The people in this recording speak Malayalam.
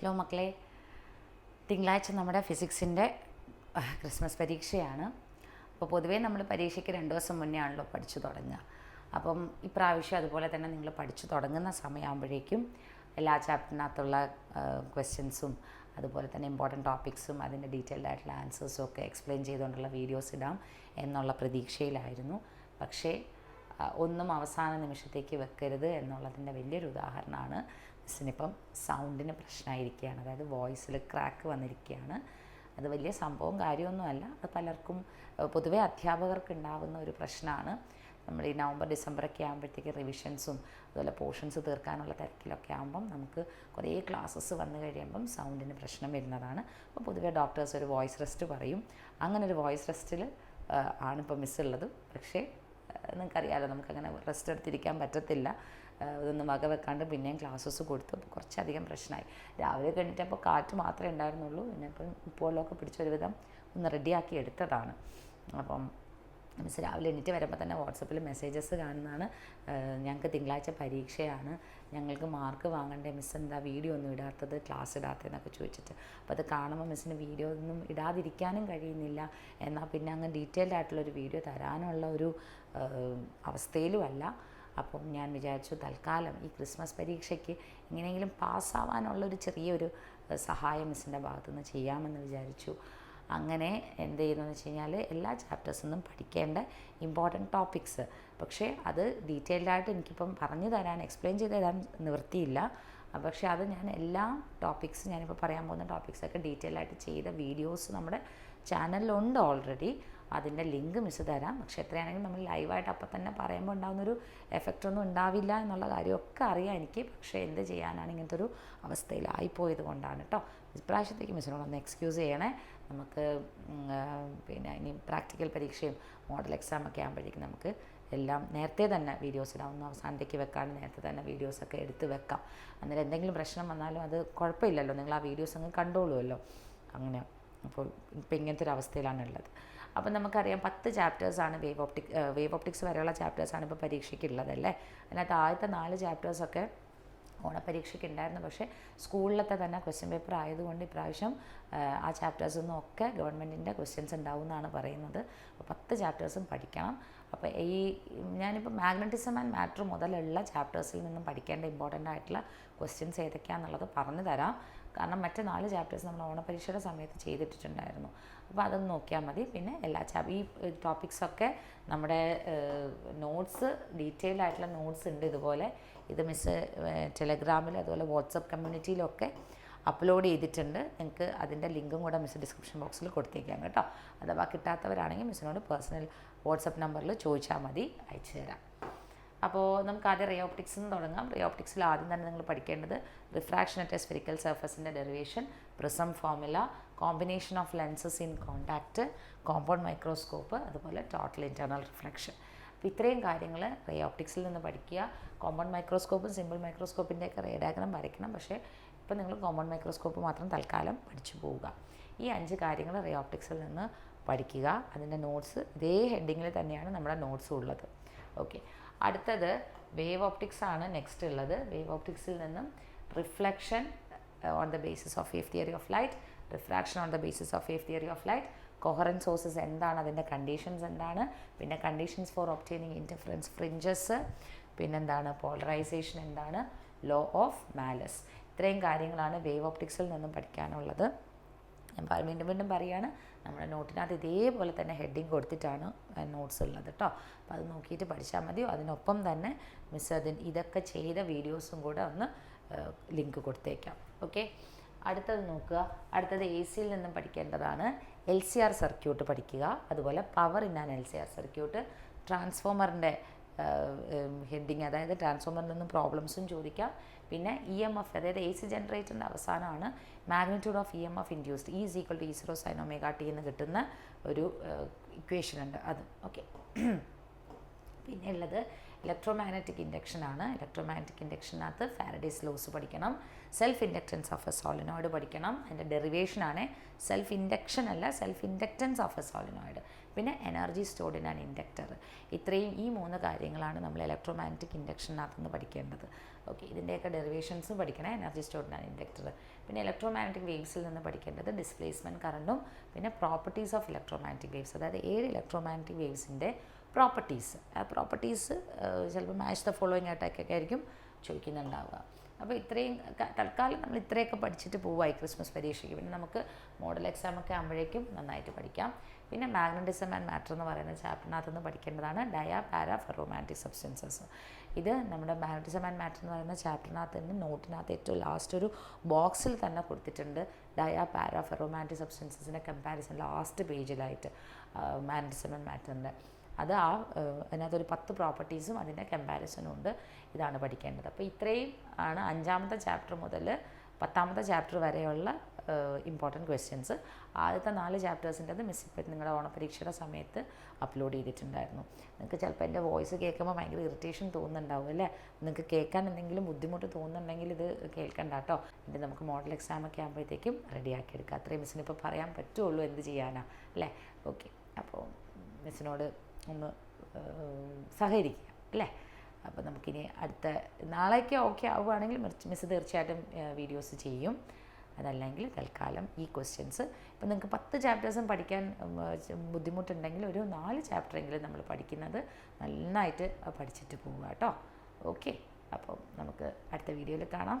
ഹലോ മക്കളെ. തിങ്കളാഴ്ച നമ്മുടെ ഫിസിക്സിന്റെ ക്രിസ്മസ് പരീക്ഷയാണ്. അപ്പോൾ പൊതുവേ നമ്മൾ പരീക്ഷയ്ക്ക് രണ്ട് ദിവസം മുന്നേ ആണല്ലോ പഠിച്ചു തുടങ്ങുക. അപ്പം ഇപ്രാവശ്യം അതുപോലെ തന്നെ നിങ്ങൾ പഠിച്ചു തുടങ്ങുന്ന സമയമാകുമ്പോഴേക്കും എല്ലാ ചാപ്റ്ററിനകത്തുള്ള ക്വസ്റ്റ്യൻസും അതുപോലെ തന്നെ ഇമ്പോർട്ടന്റ് ടോപ്പിക്സും അതിന്റെ ഡീറ്റെയിൽഡ് ആയിട്ടുള്ള ആൻസേഴ്സും ഒക്കെ എക്സ്പ്ലെയിൻ ചെയ്തുകൊണ്ടുള്ള വീഡിയോസ് ഇടാം എന്നുള്ള പ്രതീക്ഷയിലായിരുന്നു. പക്ഷേ ഒന്നും അവസാന നിമിഷത്തേക്ക് വെക്കരുത് എന്നുള്ളതിന്റെ വലിയൊരു ഉദാഹരണമാണ് മിസ്സിനിപ്പം സൗണ്ടിന് പ്രശ്നമായിരിക്കുകയാണ് അതായത് വോയിസിൽ ക്രാക്ക് വന്നിരിക്കുകയാണ്. അത് വലിയ സംഭവം കാര്യമൊന്നുമല്ല. അത് പലർക്കും പൊതുവേ അധ്യാപകർക്ക് ഉണ്ടാകുന്ന ഒരു പ്രശ്നമാണ് നമ്മൾ ഈ നവംബർ ഡിസംബറൊക്കെ ആകുമ്പോഴത്തേക്ക് റിവിഷൻസും അതുപോലെ പോർഷൻസ് തീർക്കാനുള്ള തിരക്കിലൊക്കെ ആകുമ്പം നമുക്ക് കുറേ ക്ലാസ്സസ് വന്നു കഴിയുമ്പം സൗണ്ടിന് പ്രശ്നം വരുന്നതാണ്. അപ്പോൾ പൊതുവേ ഡോക്ടേഴ്സ് ഒരു വോയിസ് റെസ്റ്റ് പറയും. അങ്ങനെ ഒരു വോയിസ് റെസ്റ്റിൽ ആണിപ്പോൾ മിസ്സുള്ളത് പക്ഷേ നിങ്ങൾക്കറിയാമല്ലോ നമുക്കങ്ങനെ റെസ്റ്റ് എടുത്തിരിക്കാൻ പറ്റത്തില്ല. ഇതൊന്നും വക വെക്കാണ്ട് പിന്നെയും ക്ലാസ്സസ് കൊടുത്തു കുറച്ചധികം പ്രശ്നമായി രാവിലെ കഴിഞ്ഞിട്ടപ്പോൾ കാറ്റ് മാത്രമേ ഉണ്ടായിരുന്നുള്ളൂ. പിന്നെ ഇപ്പം ഉപ്പുവെള്ളമൊക്കെ പിടിച്ചൊരുവിധം ഒന്ന് റെഡിയാക്കി എടുത്തതാണ്. അപ്പം മിസ് രാവിലെ എണീറ്റ് വരുമ്പോൾ തന്നെ വാട്സപ്പിൽ മെസ്സേജസ് കാണുന്നതാണ്. ഞങ്ങൾക്ക് തിങ്കളാഴ്ച പരീക്ഷയാണ്. ഞങ്ങൾക്ക് മാർക്ക് വാങ്ങണ്ടേ? മിസ് എന്താ വീഡിയോ ഒന്നും ഇടാത്തത്? ക്ലാസ് ഇടാത്തതെന്നൊക്കെ ചോദിച്ചിട്ട്. അപ്പോൾ അത് കാണുമ്പോൾ മിസ്സിന് വീഡിയോ ഒന്നും ഇടാതിരിക്കാനും കഴിയുന്നില്ല. എന്നാൽ പിന്നെ അങ്ങ് ഡീറ്റെയിൽഡ് ആയിട്ടുള്ളൊരു വീഡിയോ തരാനുള്ള ഒരു അവസ്ഥയിലുമല്ല അപ്പം ഞാൻ വിചാരിച്ചു തൽക്കാലം ഈ ക്രിസ്മസ് പരീക്ഷയ്ക്ക് എങ്ങനെയെങ്കിലും പാസ്സാവാനുള്ളൊരു ചെറിയൊരു സഹായം മിസ്സിന്റെ ഭാഗത്തുനിന്ന് ചെയ്യാമെന്ന് വിചാരിച്ചു. അങ്ങനെ എന്ത് ചെയ്യുന്നതെന്ന് വെച്ച് കഴിഞ്ഞാൽ എല്ലാ ചാപ്റ്റേഴ്സിൽ നിന്നും പഠിക്കേണ്ട ഇമ്പോർട്ടന്റ് ടോപ്പിക്സ് പക്ഷേ അത് ഡീറ്റെയിൽഡായിട്ട് എനിക്കിപ്പം പറഞ്ഞു തരാൻ എക്സ്പ്ലെയിൻ ചെയ്ത് തരാൻ നിവൃത്തിയില്ല. പക്ഷേ അത് ഞാൻ എല്ലാ ടോപ്പിക്സ് ഞാനിപ്പോൾ പറയാൻ പോകുന്ന ടോപ്പിക്സൊക്കെ ഡീറ്റെയിൽ ആയിട്ട് ചെയ്ത വീഡിയോസ് നമ്മുടെ ചാനലിലുണ്ട് ഓൾറെഡി അതിന്റെ ലിങ്ക് മിസ് തരാം. പക്ഷേ എത്രയാണെങ്കിലും നമ്മൾ ലൈവായിട്ട് അപ്പം തന്നെ പറയുമ്പോൾ ഉണ്ടാകുന്നൊരു എഫക്റ്റ് ഒന്നും ഉണ്ടാവില്ല എന്നുള്ള കാര്യമൊക്കെ അറിയാം എനിക്ക്. പക്ഷേ എന്ത് ചെയ്യാനാണ് ഇങ്ങനത്തെ ഒരു അവസ്ഥയിലായിപ്പോയത് കൊണ്ടാണ് കേട്ടോ ഇപ്രാവശ്യത്തേക്ക് മിസ്സിനോട് ഒന്ന് എക്സ്ക്യൂസ് ചെയ്യണേ. നമുക്ക് പിന്നെ ഇനി പ്രാക്ടിക്കൽ പരീക്ഷയും മോഡൽ എക്സാം ഒക്കെ ആകുമ്പോഴേക്കും നമുക്ക് എല്ലാം നേരത്തെ തന്നെ വീഡിയോസ് ഇടാവുന്ന അവസാനത്തേക്ക് വെക്കാണ്ട് നേരത്തെ തന്നെ വീഡിയോസൊക്കെ എടുത്ത് വെക്കാം. അന്നേരം എന്തെങ്കിലും പ്രശ്നം വന്നാലും അത് കുഴപ്പമില്ലല്ലോ. നിങ്ങൾ ആ വീഡിയോസ് അങ്ങ് കണ്ടോളുമല്ലോ അങ്ങനെ. അപ്പോൾ ഇപ്പം ഇങ്ങനത്തെ ഒരു അവസ്ഥയിലാണ് ഉള്ളത് അപ്പം നമുക്കറിയാം പത്ത് ചാപ്റ്റേഴ്സാണ് വേവ് ഓപ്റ്റിക് വേവ് ഓപ്റ്റിക്സ് വരെയുള്ള ചാപ്റ്റേഴ്സാണ് ഇപ്പോൾ പരീക്ഷയ്ക്കുള്ളതല്ലേ അതിനകത്ത് ആദ്യത്തെ നാല് ചാപ്റ്റേഴ്സൊക്കെ ഓണപരീക്ഷയ്ക്ക് ഉണ്ടായിരുന്നു. പക്ഷേ സ്കൂളിലത്തെ തന്നെ ക്വസ്റ്റ്യൻ പേപ്പർ ആയതുകൊണ്ട് ഇപ്രാവശ്യം ആ, ചാപ്റ്റേഴ്സ് ചാപ്റ്റേഴ്സിൽ ഒക്കെ ഗവൺമെന്റിന്റെ ക്വസ്റ്റ്യൻസ് ഉണ്ടാവും എന്നാണ് പറയുന്നത്. അപ്പോൾ പത്ത് ചാപ്റ്റേഴ്സും പഠിക്കണം. അപ്പോൾ ഈ ഞാനിപ്പോൾ മാഗ്നറ്റിസം ആൻഡ് മാറ്റർ മുതലുള്ള ചാപ്റ്റേഴ്സിൽ നിന്നും പഠിക്കേണ്ട ഇമ്പോർട്ടന്റ് ആയിട്ടുള്ള ക്വസ്റ്റ്യൻസ് ഏതൊക്കെയാണെന്നുള്ളത് പറഞ്ഞു തരാം കാരണം മറ്റ് നാല് ചാപ്റ്റേഴ്സ് നമ്മൾ ഓണപരീക്ഷയുടെ സമയത്ത് ചെയ്തിട്ടുണ്ടായിരുന്നു അപ്പോൾ അതൊന്ന് നോക്കിയാൽ മതി. പിന്നെ എല്ലാ ചാപ് ഈ ടോപ്പിക്സൊക്കെ നമ്മുടെ നോട്ട്സ് ഡീറ്റെയിൽ ആയിട്ടുള്ള നോട്ട്സ് ഉണ്ട് ഇതുപോലെ. ഇത് മിസ് ടെലഗ്രാമിൽ അതുപോലെ വാട്സപ്പ് കമ്മ്യൂണിറ്റിയിലൊക്കെ അപ്ലോഡ് ചെയ്തിട്ടുണ്ട്. നിങ്ങൾക്ക് അതിന്റെ ലിങ്കും കൂടെ മിസ് ഡിസ്ക്രിപ്ഷൻ ബോക്സിൽ കൊടുത്തേക്കാം കേട്ടോ. അഥവാ കിട്ടാത്തവരാണെങ്കിൽ മിസ്സിനോട് പേഴ്സണൽ വാട്സപ്പ് നമ്പറിൽ ചോദിച്ചാൽ മതി. അയച്ചു തരാം അപ്പോൾ നമുക്ക് ആദ്യം റേ ഓപ്റ്റിക്സ് നിന്ന് തുടങ്ങാം. റേ ഓപ്റ്റിക്സിൽ ആദ്യം തന്നെ നിങ്ങൾ പഠിക്കേണ്ടത് refraction at spherical സർഫസിന്റെ derivation prism formula combination of lenses in contact compound microscope അതുപോലെ ടോട്ടൽ ഇന്റേർണൽ റിഫ്ലക്ഷൻ അപ്പോൾ ഇത്രയും കാര്യങ്ങൾ റേ ഓപ്റ്റിക്സിൽ നിന്ന് പഠിക്കുക. കോമ്പൗണ്ട് മൈക്രോസ്കോപ്പും സിമ്പിൾ മൈക്രോസ്കോപ്പിന്റെയൊക്കെ റേ ഡയഗ്രം വരയ്ക്കണം. പക്ഷേ ഇപ്പോൾ നിങ്ങൾ കോമ്പൗണ്ട് മൈക്രോസ്കോപ്പ് മാത്രം തൽക്കാലം പഠിച്ചു പോവുക. ഈ അഞ്ച് കാര്യങ്ങൾ റേ ഓപ്റ്റിക്സിൽ നിന്ന് പഠിക്കുക. അതിന്റെ നോട്ട്സ് ഇതേ ഹെഡിങ്ങിൽ തന്നെയാണ് നമ്മുടെ നോട്ട്സ് ഉള്ളത്. ഓക്കെ അടുത്തത് വേവ് ഓപ്റ്റിക്സ് ആണ് നെക്സ്റ്റ് ഉള്ളത്. വേവ് ഓപ്റ്റിക്സിൽ നിന്നും reflection on the basis of wave theory of light refraction on the basis of wave theory of light coherent sources എന്താണ്? അതിന്റെ കണ്ടീഷൻസ് എന്താണ്? പിന്നെ conditions for obtaining interference fringes പിന്നെന്താണ്? പോളറൈസേഷൻ എന്താണ്? ലോ ഓഫ് മാലസ് ഇത്രയും കാര്യങ്ങളാണ് വേവ് ഓപ്റ്റിക്സിൽ നിന്നും പഠിക്കാനുള്ളത്. ഞാൻ വീണ്ടും വീണ്ടും പറയുകയാണ് നമ്മുടെ നോട്ടിനകത്ത് ഇതേപോലെ തന്നെ ഹെഡിങ് കൊടുത്തിട്ടാണ് നോട്ട്സ് ഉള്ളത് കേട്ടോ അപ്പോൾ അത് നോക്കിയിട്ട് പഠിച്ചാൽ മതിയോ? അതിനൊപ്പം തന്നെ മിസ് അതിന് ഇതൊക്കെ ചെയ്ത വീഡിയോസും കൂടെ ഒന്ന് ലിങ്ക് കൊടുത്തേക്കാം. ഓക്കെ അടുത്തത് നോക്കുക. അടുത്തത് എ സിയിൽ നിന്നും പഠിക്കേണ്ടതാണ്. എൽ സി ആർ സർക്യൂട്ട് പഠിക്കുക. അതുപോലെ power in an L C R circuit ട്രാൻസ്ഫോമറിന്റെ heading അതായത് ട്രാൻസ്ഫോമറിൽ നിന്നും പ്രോബ്ലംസും ചോദിക്കാം. പിന്നെ ഇ എം എഫ് അതായത് എ സി ജനറേറ്ററിന്റെ അവസാനമാണ് magnitude of E M F induced is equal to E zero sine T എന്ന് കിട്ടുന്ന ഒരു ഇക്വേഷൻ ഉണ്ട് അത്. ഓക്കെ പിന്നെ ഉള്ളത് ഇലക്ട്രോ മാഗ്നറ്റിക് ഇൻഡക്ഷൻ ആണ്. ഇലക്ട്രോ മാഗ്നറ്റിക് ഇൻഡക്ഷനകത്ത് ഫാരഡീസ് ലോസ് പഠിക്കണം. Self inductance of a solenoid പഠിക്കണം. അതിന്റെ ഡെറിവേഷൻ ആണ്. സെൽഫ് ഇൻഡക്ഷൻ അല്ല self inductance of a solenoid പിന്നെ energy stored in an inductor ഇത്രയും ഈ മൂന്ന് കാര്യങ്ങളാണ് നമ്മൾ ഇലക്ട്രോമാഗ്നറ്റിക് ഇൻഡക്ഷനകത്ത് നിന്ന് പഠിക്കേണ്ടത്. ഓക്കെ ഇതിന്റെയൊക്കെ ഡെറിവേഷൻസും പഠിക്കണം. Energy stored in an inductor പിന്നെ ഇലക്ട്രോമാഗ്നറ്റിക് വേവ്സിൽ നിന്ന് പഠിക്കേണ്ടത് ഡിസ്പ്ലേസ്മെന്റ് കറണ്ടും പിന്നെ പ്രോപ്പർട്ടീസ് ഓഫ് ഇലക്ട്രോമാഗ്നറ്റിക് വേവ്സ് അതായത് ഏഴ് ഇലക്ട്രോമാഗ്നറ്റിക് വേവ്സിന്റെ പ്രോപ്പർട്ടീസ് ആ പ്രോപ്പർട്ടീസ് ചിലപ്പോൾ മാച്ച് ദ ഫോളോയിങ് ആയിട്ടൊക്കെ ആയിരിക്കും ചോദിക്കുന്നുണ്ടാവുക. അപ്പോൾ ഇത്രയും തൽക്കാലം നമ്മൾ ഇത്രയൊക്കെ പഠിച്ചിട്ട് പോവായി ക്രിസ്മസ് പരീക്ഷയ്ക്ക്. പിന്നെ നമുക്ക് മോഡൽ എക്സാം ഒക്കെ ആകുമ്പോഴേക്കും നന്നായിട്ട് പഠിക്കാം. പിന്നെ മാഗ്നറ്റിസം ആൻഡ് മാറ്റർ എന്ന് പറയുന്ന ചാപ്റ്ററിനകത്ത് നിന്ന് പഠിക്കേണ്ടതാണ്. ഡയ പാര ഫെറോമാറ്റിക് സബ്സ്റ്റൻസസ് ഇത് നമ്മുടെ മാഗ്നറ്റിസം ആൻഡ് മാറ്റർ എന്ന് പറയുന്ന ചാപ്റ്ററിനകത്ത് തന്നെ നോട്ടിനകത്ത് ഏറ്റവും ലാസ്റ്റ് ഒരു ബോക്സിൽ തന്നെ കൊടുത്തിട്ടുണ്ട്. ഡയ പാര ഫെറോമാറ്റിക് സബ്സ്റ്റൻസസിന്റെ കമ്പാരിസൺ ലാസ്റ്റ് പേജിലായിട്ട് മാഗ്നറ്റിസം ആൻഡ് മാറ്ററിന്റെ അത് ആ അതിനകത്തൊരു പത്ത് പ്രോപ്പർട്ടീസും അതിന്റെ കമ്പാരിസനും ഉണ്ട്. ഇതാണ് പഠിക്കേണ്ടത്. അപ്പോൾ ഇത്രയും ആണ് അഞ്ചാമത്തെ ചാപ്റ്റർ മുതൽ പത്താമത്തെ ചാപ്റ്റർ വരെയുള്ള ഇമ്പോർട്ടന്റ് ക്വസ്റ്റ്യൻസ് ആദ്യത്തെ നാല് ചാപ്റ്റേഴ്സിന്റെത് മിസ് ഇപ്പം നിങ്ങളുടെ ഓണപരീക്ഷയുടെ സമയത്ത് അപ്ലോഡ് ചെയ്തിട്ടുണ്ടായിരുന്നു. നിങ്ങൾക്ക് ചിലപ്പോൾ എന്റെ വോയിസ് കേൾക്കുമ്പോൾ ഭയങ്കര ഇറിറ്റേഷൻ തോന്നുന്നുണ്ടാവും അല്ലേ? നിങ്ങൾക്ക് കേൾക്കാൻ എന്തെങ്കിലും ബുദ്ധിമുട്ട് തോന്നുന്നുണ്ടെങ്കിൽ ഇത് കേൾക്കണ്ട കേട്ടോ എന്നിട്ട് നമുക്ക് മോഡൽ എക്സാം ഒക്കെ ആകുമ്പോഴത്തേക്കും റെഡിയാക്കി എടുക്കുക അത്രയും മിസ്സിന് ഇപ്പോൾ പറയാൻ പറ്റുള്ളൂ എന്ത് ചെയ്യാനാണ് അല്ലേ? ഓക്കെ അപ്പോൾ മിസ്സിനോട് ഒന്ന് സഹകരിക്കുക അല്ലേ? അപ്പോൾ നമുക്കിനി അടുത്ത നാളേക്ക് ഓക്കെ ആവുകയാണെങ്കിൽ മിസ് തീർച്ചയായിട്ടും വീഡിയോസ് ചെയ്യും. അതല്ലെങ്കിൽ തൽക്കാലം ഈ ക്വസ്റ്റ്യൻസ് ഇപ്പം നിങ്ങൾക്ക് പത്ത് ചാപ്റ്റേഴ്സും പഠിക്കാൻ ബുദ്ധിമുട്ടുണ്ടെങ്കിൽ ഒരു നാല് ചാപ്റ്ററെങ്കിലും നമ്മൾ പഠിക്കുന്നത് നന്നായിട്ട് പഠിച്ചിട്ട് പോവുക കേട്ടോ. ഓക്കെ. അപ്പോൾ നമുക്ക് അടുത്ത വീഡിയോയിൽ കാണാം.